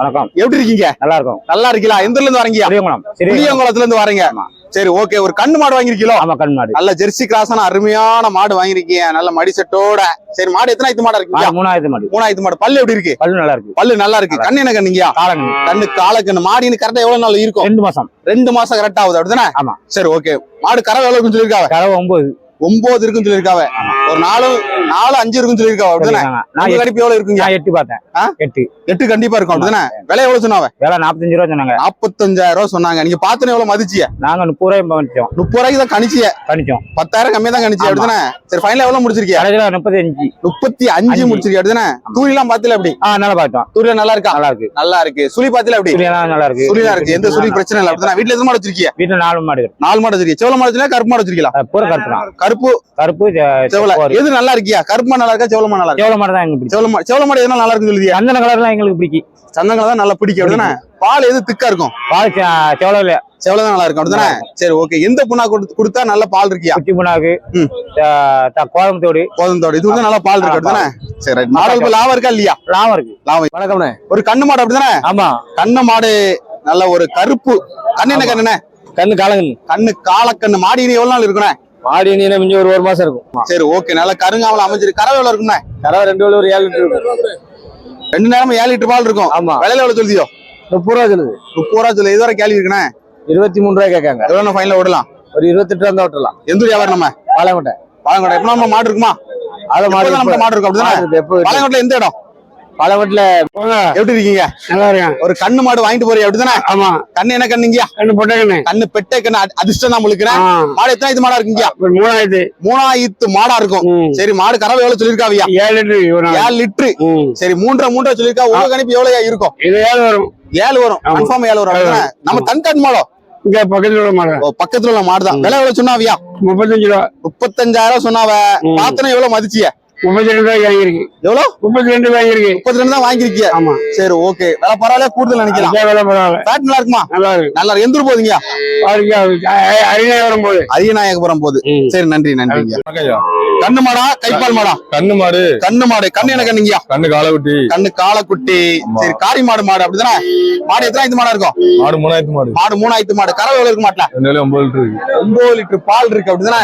வணக்கம். எப்படி இருக்கீங்க? நல்லா இருக்கும் நல்லா இருக்கீங்களா? எந்த இருந்து வரீங்க புளியங்குளத்துல இருந்து வரீங்க. சரி ஓகே. ஒரு கண்ணு மாடு வாங்கிருக்கீங்களோ ஆமா கண் மாடு. நல்ல ஜெர்சி கிராஸான அருமையான மாடு வாங்கிருக்கீங்க நல்ல மடி செட்டோட சரி மாடு எத்தனை ஐத்து மாடா இருக்கீங்க? மாடு மூணாயிரத்து மாடு. மூணாயிரத்து மாடு. பல்லு எப்படி இருக்கு? பல்லு நல்லா இருக்கு பல்லு நல்லா இருக்கு கண்ணு என்ன கண்ணுங்கயா காலங்க கண்ணு. காலக்கண்ணு மாடின்னு கரெக்டா எவ்வளவு நாள் இருக்கும்? ரெண்டு மாசம். ரெண்டு மாசம் கரெக்டா ஆகுது அப்படிதானே? ஆமா. சரி ஓகே. மாடு கறவை எவ்வளவு சொல்லிருக்காவ கறவை ஒன்பது ஒன்பது இருக்குன்னு சொல்லிருக்காவ ஒரு நாலு நாலு அஞ்சு இருக்குன்னு சொல்லிருக்காவ அப்படிதானே. நான் கடிப்பு எவ்வளவு இருக்குங்க? எட்டு பார்த்தேன்? எட்டு. எட்டு கண்டிப்பா இருக்கும் அப்படிதானே விலை எவ்வளவு சொன்னாவ வேலை நாற்பத்தஞ்சு ரூபா சொன்னாங்க. நாற்பத்தஞ்சாயிரம் ரூபாய் சொன்னாங்க. நீங்க பாத்துன்னு எவ்வளவு மதிச்சிய நாங்க முப்பது ரூபாய் பண்ணிச்சோம் முப்பது ரூபாய்க்கு தான் கணிச்சிய கணிச்சோம். பத்தாயிரம் கம்மியா தான் கணிச்சிய. அப்படிதானே சரி ஃபைனல் எவ்வளவு முடிச்சிருக்கிய கடைசியில முப்பத்தி அஞ்சு. முப்பத்தி அஞ்சு. முடிச்சிருக்கிய அப்படிதானே தூரி எல்லாம் பாத்துல எப்படி? ஆ நல்லா பார்த்தோம். தூரில நல்லா இருக்கா? நல்லா இருக்கு. நல்லா இருக்கு. சுழி பாத்துல சுழியெல்லாம் நல்லா இருக்கு. சுழியா இருக்கு. எந்த சுழி பிரச்சனை இல்லை அப்படிதானே வீட்டுல எத்தனை மாடு வச்சிருக்கிய வீட்டுல நாலு மாடு நாலு மாடு வச்சிருக்கிய செவல மாடு வச்சிருக்கீங்களா? கருப்பு மாடு வச்சிருக்கீங்களா பூரா கருப்பு? கருப்பு கருப்பு செவல எது நல்லா இருக்கியா? கருப்பு நல்லா இருக்கா? செவல மாடு நல்லா இருக்கா? செவல மாடு தான் எங்களுக்கு பிடிக்கும். செவல மாடு செவல மாடு எதுனா நல்லா இருக்குன்னு சொல்லுதியா? சந்தன கலர்லாம் எங்களுக்கு பிடிக்கும். சந்தங்களை தான் நல்லா பிடிக்கும். அப்படிதானே? பால் எது திக்கா இருக்கும்? பால் செவல செவல தான் நல்லா இருக்கும். அப்படிதானே? சரி ஓகே எந்த புண்ணா கொடுத்து கொடுத்தா நல்ல பால் இருக்கியா? குச்சி புண்ணாக்கு கோயம்புத்தூர் கோதந்தோட இது வந்து நல்லா பால் இருக்கு. அப்படிதானே? சரி. மாடல் லாபம் இருக்கா இல்லையா? லாபம் இருக்கு. லாபம். வணக்கம்ண்ணே. ஒரு கண்ணு மாடு அப்படிதானே? ஆமா. கண்ணு மாடு நல்ல ஒரு கருப்பு. கண்ணு என்ன கண்ணுண்ணே? கண்ணு காலங்கண்ணு கண்ணு காலக்கண்ணு. மாடி எவ்வளவு நாள் இருக்குண்ணே? மாடி நீன மிஞ்சி ஒரு ஒரு மாசம் இருக்கும். சரி ஓகே நல்ல கருங்காவல அமைஞ்சிருக்கு கறவை எவ்வளவு இருக்குண்ணே கறவை ரெண்டு வேலை ஒரு ஏழு லிட்டர் இருக்கும். ரெண்டு நேரமும் ஏழு லிட்டர் பால் இருக்கும். ஆமா. விலையில எவ்வளவு சொல்லியோ முப்பது ரூபா சொல்லுது. முப்பது ரூபா சொல்லி இதுவரை கேள்வி இருக்குண்ணே? இருபத்தி மூணு ரூபாய் கேட்காங்க. எவ்வளவு ஃபைனல விடலாம் ஒரு இருபத்தெட்டு ரூபா விட்டுலாம் எந்த வியாபாரம் நம்ம? பாளையங்கோட்டை. பாலங்கோட்டை எப்ப நம்ம மாடு இருக்குமா? அதை மாடு நம்ம மாடு இருக்கும்? அப்படிதானே? எப்போ பாலங்கோட்டில் எந்த இடம்? பாளையங்கோட்டில் எப்படி இருக்கீங்க? நல்லா இருக்கேன். ஒரு கண்ணு மாடு வாங்கிட்டு போறீங்க அப்படிதானே ஆமா. கண்ணு என்ன கண்ணுங்கயா கண்ணு போட்டேங்கண்ணே கண்ணு. பெட்டை கண்ணு அதி- அதிர்ஷ்டம் தான் முழுக்கிறேன் மாடு எத்தனை இது மாடா இருக்குங்கயா ஒரு மூணாயிரத்து. மூணாயிரத்து மாடா இருக்கும். சரி மாடு கறவை எவ்வளவு சொல்லிருக்காவியா ஏழு லிட்டர் ஏழு லிட்டரு. சரி மூன்றரை மூன்றரை சொல்லிருக்கா உங்க கணிப்பு எவ்வளவு இருக்கும்? இது ஏழு வரும். ஏழு வரும். கன்ஃபார்ம் ஏழு வரும்? நம்ம தன்காட் மாடோ? இங்க பக்கத்துல உள்ள மாடு. பக்கத்துல உள்ள மாடு தான். விலை எவ்வளவு சொன்னாவியா முப்பத்தஞ்சு ரூபா. முப்பத்தஞ்சாயிரம் சொன்னாவ ம். பாத்தனை எவ்வளவு மதிச்சிய? முப்பத்தி ரெண்டு ரூபாய்க்கு வாங்கியிருக்கு. எவ்வளவு முப்பத்தி ரெண்டு ரூபாய் வாங்கியிருக்கு. முப்பத்தி ரெண்டு தான் வாங்கிருக்கிய ஆமா. சரி ஓகே. விலை பரவாயில்ல கூடுதல் நினைக்கலாம். அதே வேலை பரவாயில்ல. ஃபேட் நல்லா இருக்குமா? நல்லா இருக்கு. நல்லா இருக்கு. எந்த ஊர் போகுதுங்க? பாருங்க அரியணை வரும்போது. அரியநாயகபுரம் போகுது சரி நன்றி நன்றிங்க. வணக்கம்யா. கண்ணு மாடா கைப்பால் மாடா? கண்ணு மாடு. கண்ணு மாடு. கண்ணு என்ன கண்ணுங்கயா கண்ணு காலக்குட்டி. கண்ணு காலக்குட்டி. சரி காரி மாடு மாடு அப்படிதானே? மாடு எத்தனை ஐந்து மாடா இருக்கும்? மாடு மூணாயிரத்து மாடு. மாடு மூணாயிரத்து மாடு. கறவை எவ்வளவு இருக்க மாட்டல லிட்டர் ஒன்பது லிட்டர் பால் இருக்கு அப்படிதானே?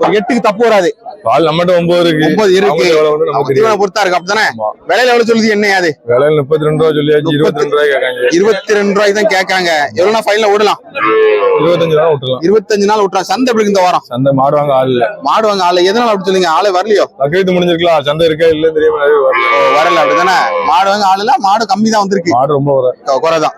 ஒரு எட்டுக்கு தப்பு வராது. பால் நம்மகிட்ட ஒன்பது இருக்கு. ஒன்பது இருக்கு. தீவன பொறுத்தா இருக்கு. அப்படிதானே ஆமா. விலையில எவ்வளவு சொல்லுது என்ன அது? விலையில முப்பத்தி ரெண்டு ரூபா சொல்லியாச்சு இருபத்தி ரெண்டு ரூபாய் கேட்காங்க. இருபத்தி ரெண்டு ரூபாய்க்கு தான் கேட்காங்க. எவ்வளவு ஃபைனல விடலாம் இருபத்தஞ்சு ரூபா விட்டுலாம் இருபத்தஞ்சு நாள் விட்டுறோம் சந்தை எப்படி இருக்கு இந்த வாரம்? சந்தை மாடு வாங்க ஆள் இல்ல. மாடு வாங்க ஆளு எதனால அப்படி சொல்லுங்க ஆளே வரலையோ? பக்கத்து முடிஞ்சிருக்கலாம் சந்தை இருக்கா இல்ல தெரியாம வரல. அப்படிதானே? மாடு வாங்க ஆளு இல்ல. மாடு கம்மி தான் வந்திருக்கு. மாடு ரொம்ப குறைதான்.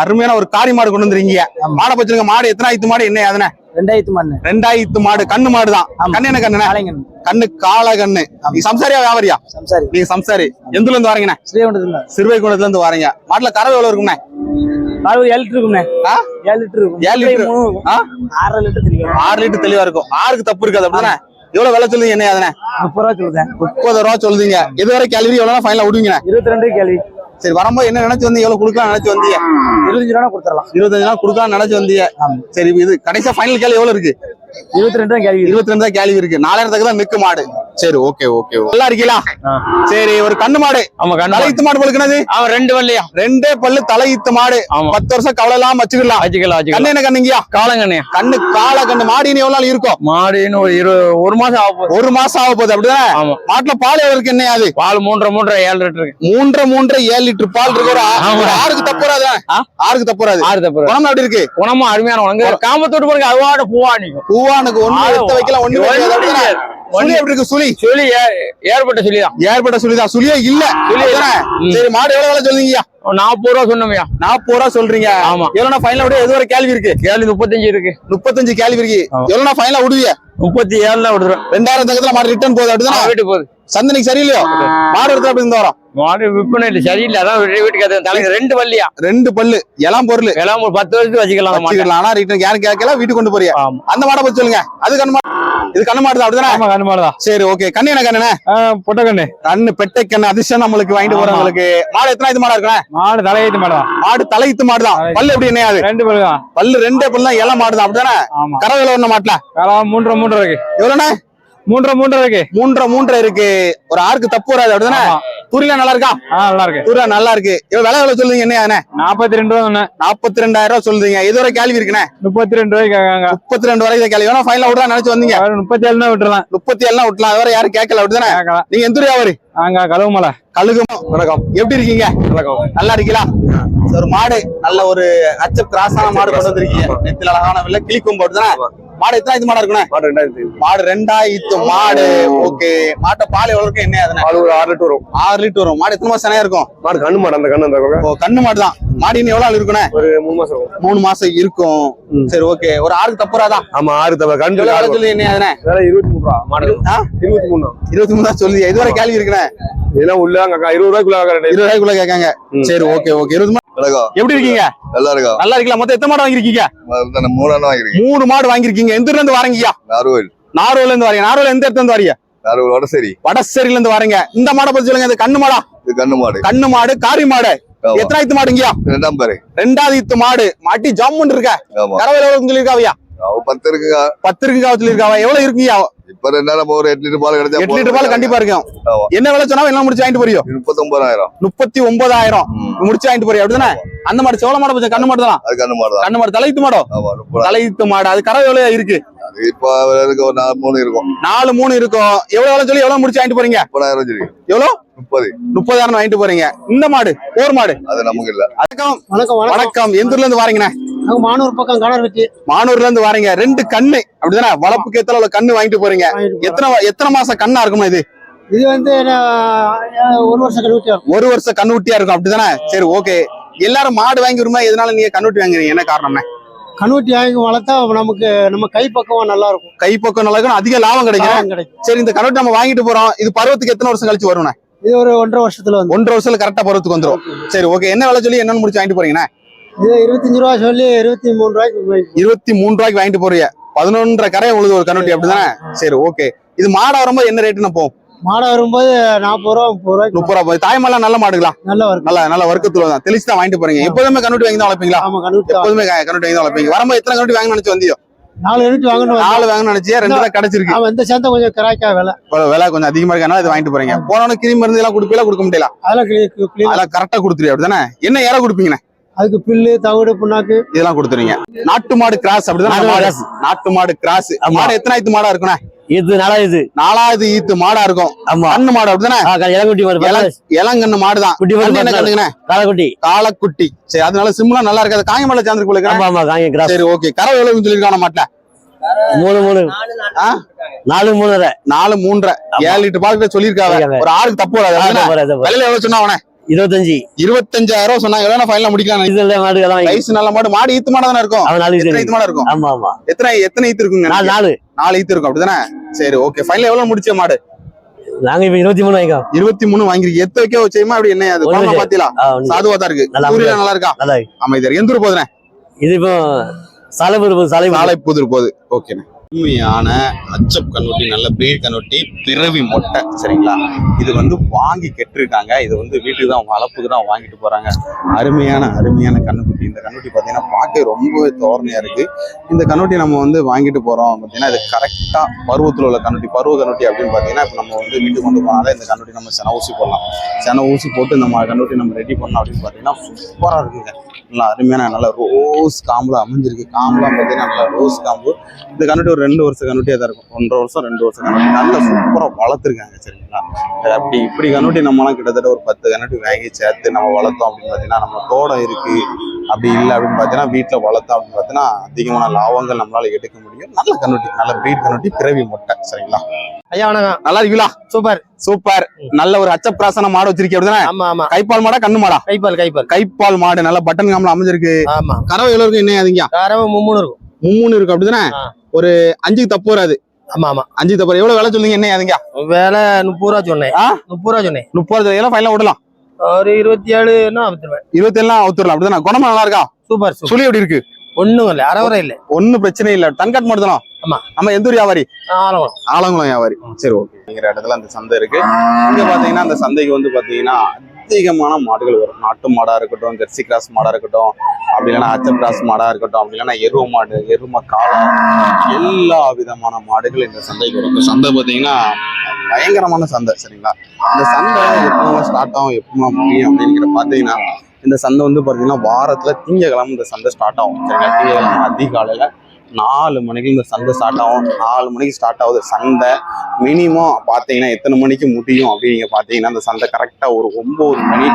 அருமையான ஒரு காரி மாடு கொண்டு வந்துருக்கீங்க. மாடை பச்சிருங்க மாடு எத்தனை ஆயிரத்து மாடு என்ன அதனே ரெண்டாயிரத்து மண்ணு. ரெண்டாயிரத்து மாடு கண்ணு மாடு தான். கண்ணு என்ன காளைங்கன் கண்ணு. கால கண்ணு. நீ சம்சாரியா வியாபாரியா? சம்சாரி. நீங்க சம்சாரி. எந்துல இருந்து வரீங்கண்ணே? ஸ்ரீவண்டத்துல சிறுவைகுண்டத்துல இருந்து வரீங்க. மாட்டுல கறவை எவ்வளவு இருக்குண்ணே பால் ஒரு ஏழு லிட்டர் இருக்கும்ண்ணே? ஏழு லிட்டர் இருக்கும். ஏழு லிட்டர். மூணு இருக்கும். ஆ? ஆறரை லிட்டர் தெரியும் ஆறு லிட்டர் தெளிவா இருக்கும். ஆறுக்கு தப்பு இருக்காது அப்படிதானே? எவ்வளவு விலை சொல்லுங்க என்ன அதனே முப்பது ரூபா சொல்லுதேன் முப்பது ரூபா சொல்லுதீங்க. இதுவரை கேள்வி எவ்வளவு ஃபைனலா விடுவீங்க இருபத்தி ரெண்டு கேள்வி. சரி வரும்போது என்ன நினைச்சு வந்து எவ்வளவு கொடுக்கலாம் நினைச்சு வந்தீங்க? இருபத்தஞ்சு ரூபா கொடுத்துடலாம். இருபத்தஞ்சு நாள் கொடுக்கலாம் நினைச்சு வந்தீங்க. சரி இது கடைசியா ஃபைனல் கேள்வி எவ்வளவு இருக்கு? இருபத்தி ரெண்டு தான் கேள்வி இருபத்தி ரெண்டு தான் கேள்வி இருக்கு. நாலாயிரத்துக்கு தான் நிக்கு மாடு. சரி ஓகே ஓகே நல்லா இருக்கீங்களா? சரி ஒரு கண்ணு மாடு. ஆமா தலையீத்து மாடு. பழுக்குனது அவன் ரெண்டு வரலையா ரெண்டே பல்லு தலையீத்து மாடு. பத்து வருஷம் கவலை எல்லாம் வச்சுக்கலாம். வச்சுக்கலாம் கண்ணு என்ன கண்ணுங்கயா காலங்கண்ணே கண்ணு கால கண்ணு. மாடு எவ்வளவு நாள் இருக்கும்? மாடுன்னு ஒரு இரு ஒரு மாசம் ஆக போகுது. ஒரு மாசம் ஆக போகுது அப்படிதானே? மாட்டுல பால் எவ்வளவு இருக்கு என்ன அது? பால் மூன்றரை மூன்றரை ஏழு லிட்டர் மூன்றரை மூன்றரை ஏழு லிட்டர் பால் இருக்கு. ஒரு ஆறுக்கு தப்பு வராது ஆ? ஆறுக்கு தப்பு வராது. ஆறு தப்பு குணம் அப்படி இருக்கு? குணமா. அருமையான உனக்கு காமத்தோட்டு பாருங்க அதுவாட பூவா நிக்கும். பூவானுக்கு ஒண்ணு எடுத்து வைக்கலாம் ஒண்ணு. சுழி எப்படி இருக்கு சுழி ஏ- ஏற்பட்ட சொல்லிதான் ஏற்பட்ட சுழிதான் சுழியே இல்ல. சுழி. சரி மாடு எவ்வளவு விலை சொல்றீங்க நாற்பது ரூபா சொன்னோம்யா. நாற்பது ரூபா சொல்றீங்க. ஆமா. எவ்வளவு ஃபைனல் விட? எது வரை கேள்வி இருக்கு? கேள்வி முப்பத்தஞ்சு இருக்கு. முப்பத்தஞ்சு கேள்வி இருக்கு. எவ்வளவு ஃபைனலா விடுவிய? முப்பத்தி ஏழுல விடுறோம். ரெண்டாயிரம் தங்கத்துல மாடு ரிட்டர்ன் போகுது அப்படிதானே? வீட்டுக்கு போகுது. சந்தனைக்கு சரியில்லையோ? மாடு எடுத்து அப்படி இந்த வரோம்? மாடு விற்பனை இல்லை சரியில்லை. அதான் வீட்டு- வீட்டுக்கு அது தலைக்கு ரெண்டு வள்ளியா? ரெண்டு பல்லு எல்லாம் பொருள். எல்லாம் ஒரு பத்து வருஷத்துக்கு வச்சுக்கலாம். வச்சுக்கலாம். ஆனா ரிட்டர்ன் யாரும் கேட்கல வீட்டுக்கு கொண்டு போறியா? அந்த மாடை பத்தி சொல்லுங்க. அது கண்ணு மாடு இது கண்ணு மாடு தான் அப்படிதானே? ஆமா கண்ணு மாடுதான் சரி ஓகே கண்ணு என்ன கண்ணுனே பொட்ட கண்ணு. கண்ணு பெட்டை கண்ணு அதிர்ஷ்டம் நம்மளுக்கு வாங்கிட்டு ஆமா. போறவங்களுக்கு. மாடு எத்தனை இது மாடா இருக்கணும் மாடு தலையீத்து மாடுதான் மாடு தலையித்து மாடு தான் பல்லு எப்படி என்னையாது ரெண்டு பல்லுதான் பல்லு ரெண்டே பல்லு தான் இலை மாடு தான் அப்படிதானே கறவை எவ்வளவு மாட்டல? காலம் மூன்றரை மூன்றரை இருக்கு. எவ்வளவுண்ணே மூன்றரை மூன்றரை இருக்கு. மூன்றரை மூன்றரை இருக்கு. ஒரு ஆறுக்கு தப்பு வராது அப்படிதானே. தூரில நல்லா இருக்கா? நல்லா இருக்கு. தூரா நல்லா இருக்கு. எவ்வளவு விலை எவ்வளவு சொல்லுங்க என்ன நாற்பத்தி ரெண்டு ரூபா சொன்னேன். நாற்பத்தி ரெண்டாயிரம் ரூபாய் சொல்லுங்க இதுவரை கேள்வி இருக்குண்ணே. முப்பத்தி ரெண்டு ரூபாய்க்கு முப்பத்தி ரெண்டு வரைக்கும் கேள்வி. வேணா ஃபைனலா விடுறா நினைச்சு வந்தீங்க. முப்பத்தி ஏழு தான் விட்டுறலாம். முப்பத்தி ஏழுலாம் விட்டலாம். அதுவரை யாரும் கேட்கல விட்டுதானே நீங்க எந்த வியாபாரி நாங்க கழுவுமலை கழுகுமா வணக்கம். எப்படி இருக்கீங்க? வணக்கம். நல்லா இருக்கீங்களா? ஒரு மாடு நல்ல ஒரு அச்சப் கிராஸான மாடு கொண்டு வந்திருக்கீங்க. நெத்தில அழகான வெள்ள கிளிக்கும் போட்டு மாடு எத்தனை இது மாடா இருக்குண்ணே? மாடு ரெண்டாயிரத்தி மாடு ரெண்டாயிரத்து மாடு. ஓகே. மாட்டை பால் எவ்வளவு இருக்கு என்ன மாடு ஒரு ஆறு லிட்டர் வரும். ஆறு லிட்டர் வரும். மாடு எத்தனை மாசம் சினையா இருக்கும்? மாடு கண்ணு மாடு அந்த கண்ணு அந்த. ஓ கண்ணு மாடு தான் மாடு இன்னும் எவ்வளவு நாள் இருக்குண்ணே? ஒரு மூணு மாசம் மூணு மாசம் இருக்கும். சரி ஓகே. ஒரு ஆறுக்கு தப்புறாதான். ஆமா ஆறு தப்ப. கண்ணு எவ்வளவு சொல்லி என்ன அதுண்ணே வேலை இருபத்தி மூணு ரூபா. மாடு? இருபத்தி மூணு. இருபத்தி மூணு தான் சொல்லி இதுவரை கேள்வி இருக்குண்ணே? இதெல்லாம் உள்ள அங்க இருபது ரூபாய்க்குள்ள இருபது ரூபாய்க்குள்ள கேட்காங்க. சரி ஓகே ஓகே. இருபது எப்படி இருக்கீங்க? நல்லா இருக்கா? நல்லா இருக்கீங்களா? மொத்தம் எத்தனை மாடு வாங்கிருக்கீங்க நான் மூணாண்டு வாங்கிருக்கேன் மூணு மாடு வாங்கிருக்கீங்க எந்த இருந்து வரீங்கய்யா நார்வேல் நார்வேல இருந்து வரீங்க. நார்வேல எந்த இடத்துல இருந்து வரீங்க? நார்வேல் வடசேரி. வடசேரியில இருந்து வரீங்க. இந்த மாடை பத்தி சொல்லுங்க. இது கண்ணு மாடா? இது கண்ணு மாடு. கண்ணு மாடு காரி மாடு. எத்தனாயிரத்து மாடுங்கய்யா? ரெண்டாம் பேரு ரெண்டாவது மாடு. மாட்டி ஜம்முன்னு இருக்க எவ்வளவு சொல்லிருக்காவையா அவ பத்து இருக்குங்க பத்து இருக்குங்க சொல்லிருக்காவா எவ்வளவு இருக்குங்கய்யா இப்ப ரெண்டாயிரம் ஒரு எட்டு லிட்டர் பால் கிடைச்சா எட்டு லிட்டர் பால் கண்டிப்பா இருக்கும். என்ன விலை சொன்னா என்ன முடிச்சு வாங்கிட்டு போறியோ? முப்பத்தி ஒன்பதாயிரம் முப்பத்தி ஒன்பதாயிரம் முடிச்சு வாங்கிட்டு போறியா? அப்படிதானே? அந்த மாடு சோள மாடு பச்சை? கண்ணு மாடு தான்? அது கண்ணு மாடு தான். கண்ணு மாடு. தலைத்து மாடோ? தலைத்து மாடு. அது கறவை எவ்வளவு இருக்கு? அது இப்ப இருக்கு ஒரு நாலு மூணு இருக்கும். நாலு மூணு இருக்கும். எவ்வளவு வேலை சொல்லி எவ்வளவு முடிச்சு வாங்கிட்டு போறீங்க? முப்பதாயிரம் எவ்வளவு முப்பது. முப்பதாயிரம் வாங்கிட்டு போறீங்க. இந்த மாடு போர் மாடு. அது நமக்கு இல்ல. வணக்கம் வணக்கம். வணக்கம். எந்த ஊர்ல இருந்து வாரீங்கண்ணே? மானூர் பக்கம் கணர் வெட்டி மானூர்ல இருந்து வாரீங்க. ரெண்டு கண்ணு. அப்படிதானே? வளப்புக்கு ஏத்தல உள்ள கண்ணு வாங்கிட்டு போறீங்க. எத்தனை எத்தனை மாசம் கண்ணா இருக்குமா இது? இது வந்து ஒரு வருஷம் கழிவுட்டி வரும் ஒரு வருஷம் கண்ணுட்டியா இருக்கும். அப்படிதானே? சரி ஓகே. எல்லாரும் மாடு வாங்கி வருமா எதனால நீங்க கண்ணுட்டி வாங்குறீங்க? என்ன காரணம்னே கண்ணுட்டி வாங்கி வளர்த்தா நமக்கு நம்ம கை பக்கம் நல்லா இருக்கும். கைப்பக்கம் நல்லா இருக்கும். அதிக லாபம் கிடைக்கும். சரி இந்த கண்ணுட்டி நம்ம வாங்கிட்டு போறோம். இது பருவத்துக்கு எத்தனை வருஷம் கழிச்சு வரும்ண்ணே? இது ஒரு ஒன்றரை வருஷத்துல வந்து. ஒன்றரை வருஷத்துல கரெக்டா பருவத்துக்கு வந்துரும். சரி ஓகே. என்ன விலை சொல்லி என்னன்னு முடிச்சு வாங்கிட்டு போறீங்கண்ணே? இது இருபத்தஞ்சு ரூபா சொல்லி இருபத்தி மூணு ரூபாய்க்கு. இருபத்தி மூணு ரூபாய்க்கு வாங்கிட்டு போறீங்க பதினொன்றரை கரையை உழுது ஒரு கண்ணுட்டி அப்படிதானே? சரி ஓகே இது மாடா வரும்போது என்ன ரேட்டுன்னு போகும் மாடை வரும்போது நாற்பது ரூபா முப்பது ரூபாய்க்கு முப்பது ரூபா தாய்மாலாம் நல்ல மாடுகளா நல்லா நல்ல நல்ல வர்க்கத்துல தான். தெளிச்சு தான் வாங்கிட்டு போறீங்க. எப்போதுமே கண்ணுட்டி வாங்கி தான் வளர்ப்பீங்களா? ஆமா கண்ணுட்டி. எப்போதுமே கண்ணுட்டி வாங்கி தான் வளர்ப்பீங்க. வரும்போது எத்தனை கண்ணுட்டி வாங்கணும்னு நினைச்சு வந்தியோ? நாலு கண்ணுட்டி வாங்கணும் நாலு வாங்கணும்னு நினைச்சியா? ரெண்டு தான் கிடைச்சிருக்கு. அவன் இந்த சேர்ந்த கொஞ்சம் கிராக்கா விலை. விலை கொஞ்சம் அதிகமா இருக்கனால இது வாங்கிட்டு போறீங்க. போனவன கிருமி மருந்து எல்லாம் கொடுப்பீங்களா? கொடுக்க முடியல? அதெல்லாம் அதெல்லாம் கரெக்டா கொடுத்துருவீங்க அப்படிதானே? என்ன இற கொடுப்பீங்கண்ணே? அதுக்கு பில்லு தவிடு புண்ணாக்கு. இதெல்லாம் கொடுத்துருவீங்க நாட்டு மாடு கிராஸ் அப்படிதான் நாட்டு மாடு மாடு. கிராஸ். மாடு எத்தனை ஆயிரத்து மாடா இருக்குண்ணே? இது நல்லா இது நாலாவது ஈத்து மாடா இருக்கும். கண்ணு மாடு அப்படிதானே? இளங்குட்டி பார்த்தா இளங்கண்ணு மாடுதான். குட்டி மாதிரி கண்ணு என்ன கண்ணுங்கண்ணே? காலக்குட்டி காலக்குட்டி சரி அதனால சிம்லாம் நல்லா இருக்காது காயமலை சார்ந்து போல ஆமா ஆமா காங்க கிராஸ். சரி ஓகே. கறவை எவ்வளவு சொல்லிருக்கான மாட்டல மூணு மூணு. ஆ? நாலு மூணரை நாலு மூன்றரை. ஏழு லிட்டர் பால் கிட்ட சொல்லிருக்காங்க சொல்லிருக்காங்க. ஒரு ஆறுக்கு தப்பு வராது. விலையில எவ்வளவு சொன்னா அவனே? இருபத்தஞ்சு. இருபத்தஞ்சாயிரம் சொன்னாங்க. எவ்வளவு ஃபைனலா முடிக்கலாம் இதுல மாடு எல்லாம் வயசு நல்ல மாடு. மாடு ஈத்து மாடா தானே இருக்கும். நாலு இது. ஈத்து மாடா இருக்கும். ஆமா ஆமா. எத்தனை எத்தனை ஈத்து இருக்குங்க? நாலு நாலு. நாலு ஈத்து இருக்கும். அப்படிதானே? சரி ஓகே ஃபைனல் எவ்வளவு முடிச்ச மாடு? நாங்க இப்ப இருபத்தி மூணு வாங்கிக்கோ இருபத்தி மூணு வாங்கிருக்கு எத்த வைக்க வச்சேமா அப்படி என்ன அது. பாத்தீங்களா. சாதுவா தான் இருக்கு. நல்லா இருக்கு. அமைதியா இருக்கு. எந்த ஊர் போதுனே இது இப்போ சாலைபுரம் சாலை சாலை புதிர் போகுது. ஓகேண்ணே உண்மையான அச்சப் கண்ணுட்டி நல்ல பிரீட் கண்ணுட்டி பிறவி மொட்டை சரிங்களா? இது வந்து வாங்கி கெட்டிருக்காங்க. இது வந்து வீட்டுக்கு தான் வளர்ப்புக்கு தான் வாங்கிட்டு போறாங்க. அருமையான அருமையான கண்ணுக்குட்டி இந்த கண்ணுட்டி பார்த்தீங்கன்னா பார்க்க ரொம்பவே தோரணையா இருக்கு. இந்த கண்ணுட்டி நம்ம வந்து வாங்கிட்டு போறோம் பார்த்தீங்கன்னா இது கரெக்டாக பருவத்தில் உள்ள கண்ணுட்டி பருவ கண்ணுட்டி அப்படின்னு பார்த்தீங்கன்னா இப்போ நம்ம வந்து வீட்டுக்கு கொண்டு போனாலே இந்த கண்ணுட்டி நம்ம சென ஊசி போடலாம். சென ஊசி போட்டு நம்ம கண்ணுட்டி நம்ம ரெடி பண்ணோம் அப்படின்னு பார்த்தீங்கன்னா சூப்பராக இருக்குங்க. நல்லா அருமையான நல்லா ரோஸ் காம்புல அமைஞ்சிருக்கு. காம்புலாம் பார்த்தீங்கன்னா நல்லா ரோஸ் காம்பு. இந்த கண்ணுட்டி ஒரு ரெண்டு வருஷம் கண்ணுட்டியாக தான் இருக்கும். ஒன்றரை வருஷம் ரெண்டு வருஷம் கண்ணுட்டி நல்லா சூப்பராக வளர்த்துருக்காங்க சரிங்களா? அப்படி இப்படி கண்ணுட்டி நம்மலாம் கிட்டத்தட்ட ஒரு பத்து கண்ணுட்டி வாங்கி சேர்த்து நம்ம வளர்த்தோம் அப்படின்னு பார்த்தீங்கன்னா நம்ம தோட்டம் இருக்கு. அப்படி இல்லை அப்படின்னு பார்த்தீங்கன்னா வீட்டில் வளர்த்தோம் அப்படின்னு பார்த்தீங்கன்னா அதிகமான லாபங்கள் நம்மளால எடுக்க முடியும். நல்ல கண்ணுட்டி நல்ல பிரீட் கண்ணுட்டி பிறவி முட்டை சரிங்களா? ஐயா வணக்கம். நல்லா இருக்கீங்களா? சூப்பர். சூப்பர். நல்ல ஒரு அச்சப்பிராசன மாடு வச்சிருக்கீங்க அப்படிதானே? ஆமா ஆமா. கைப்பால் மாடா கண்ணு மாடா? கைப்பால் கைப்பால். கைப்பால் மாடு நல்ல பட்டன் காமில் அமைஞ்சிருக்கு. ஆமா. கறவை எவ்வளவு இருக்கு என்ன அதுங்க காரவ மும்மூணு இருக்கும். மும்மூணு இருக்கு அப்படிதானே. ஒரு அஞ்சுக்கு தப்பு வராது. ஆமா ஆமா. அஞ்சு தப்பு. எவ்வளவு விலை சொல்லுங்க என்ன அதுங்க வேலை முப்பது ரூபா சொன்னேன்? முப்பது ரூபா சொன்னேன். முப்பது எல்லாம் ஃபைனலா விடலாம் ஒரு இருபத்தி ஏழுன்னா வித்துருவேன் இருபத்தி எல்லாம் அவுத்துடலாம் அப்படிதானே? குணம் நல்லா இருக்கா? சூப்பர் சுழி எப்படி இருக்கு? ஒண்ணும் இல்ல அறவரை இல்ல. ஒண்ணும் பிரச்சனை இல்ல. தன்காட் மட்டும் தானே ஆமா. நம்ம எந்த ஊர் வியாபாரி? ஆலவரம் ஆலங்குளம் வியாபாரி. சரி ஓகே. இடத்துல அந்த சந்தை இருக்கு. இங்க பாத்தீங்கன்னா அந்த சந்தைக்கு வந்து பாத்தீங்கன்னா அதிகமான மாடுகள் வரும். நாட்டு மாடாக இருக்கட்டும் ஜெர்சி கிராஸ் மாடாக இருக்கட்டும் அப்படி இல்லைன்னா அச்ச கிராஸ் மாடாக இருக்கட்டும் அப்படி இல்லைன்னா எருவ மாடு எரும காளை எல்லா விதமான மாடுகள் இந்த சந்தைக்கு வரும். இந்த சந்தை பார்த்தீங்கன்னா பயங்கரமான சந்தை சரிங்களா? இந்த சந்தை எப்போ ஸ்டார்ட் ஆகும் எப்போ முடியும் அப்படிங்கிற பார்த்தீங்கன்னா இந்த சந்தை வந்து பார்த்தீங்கன்னா வாரத்தில் திங்கக்கிழமை இந்த சந்தை ஸ்டார்ட் ஆகும் சரிங்களா? திங்கக்கிழமை அதிகாலையில் நாலு மணிக்கு இந்த சந்தை ஸ்டார்ட் ஆகும். நாலு மணிக்கு ஸ்டார்ட் ஆகுது. சந்தை மினிமம் பார்த்தீங்கன்னா எத்தனை மணிக்கு முடியும் அப்படின்னு பார்த்தீங்கன்னா அந்த சந்தை கரெக்டாக ஒரு ஒம்பது மணி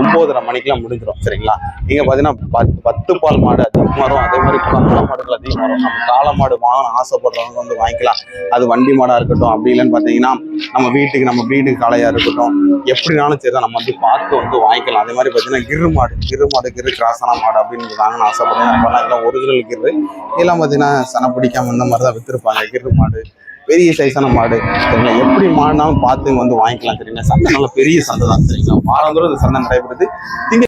ஒம்போதரை மணிக்கெல்லாம் முடிஞ்சிடும். சரிங்களா? நீங்கள் பார்த்தீங்கன்னா பத்து பத்து பால் மாடு அதிகமாக வரும். அதே மாதிரி கம்பள மாடுகள் அதிகமாக வரும். நம்ம காளை மாடு வாங்கணும் ஆசைப்படுறவங்க வந்து வாங்கிக்கலாம். அது வண்டி மாடாக இருக்கட்டும். அப்படி இல்லைன்னு பார்த்தீங்கன்னா நம்ம வீட்டுக்கு நம்ம வீட்டுக்கு காளையாக இருக்கட்டும். எப்படினாலும் சரி தான் நம்ம வந்து பார்த்து வந்து வாங்கிக்கலாம். அதே மாதிரி பார்த்தீங்கன்னா கிரு மாடு கிரு மாடு கிரு கிராசான மாடு அப்படின்னு வாங்கணும் ஆசைப்படுறேன் அப்போலாம் இதெல்லாம் ஒரிஜினல் கிரு. இதெல்லாம் பார்த்தீங்கன்னா சனை பிடிக்காம இந்த மாதிரி தான் வித்துருப்பாங்க? கிரு மாடு பெரிய சைஸான மாடு. சரிங்களா? எப்படி மாடுனாலும் பார்த்து வந்து வாங்கிக்கலாம் சரிங்களா? சந்தை நல்ல பெரிய சந்தை தான் சரிங்களா வாரந்தோறும் இந்த சந்தை நடைபெறுது. திங்க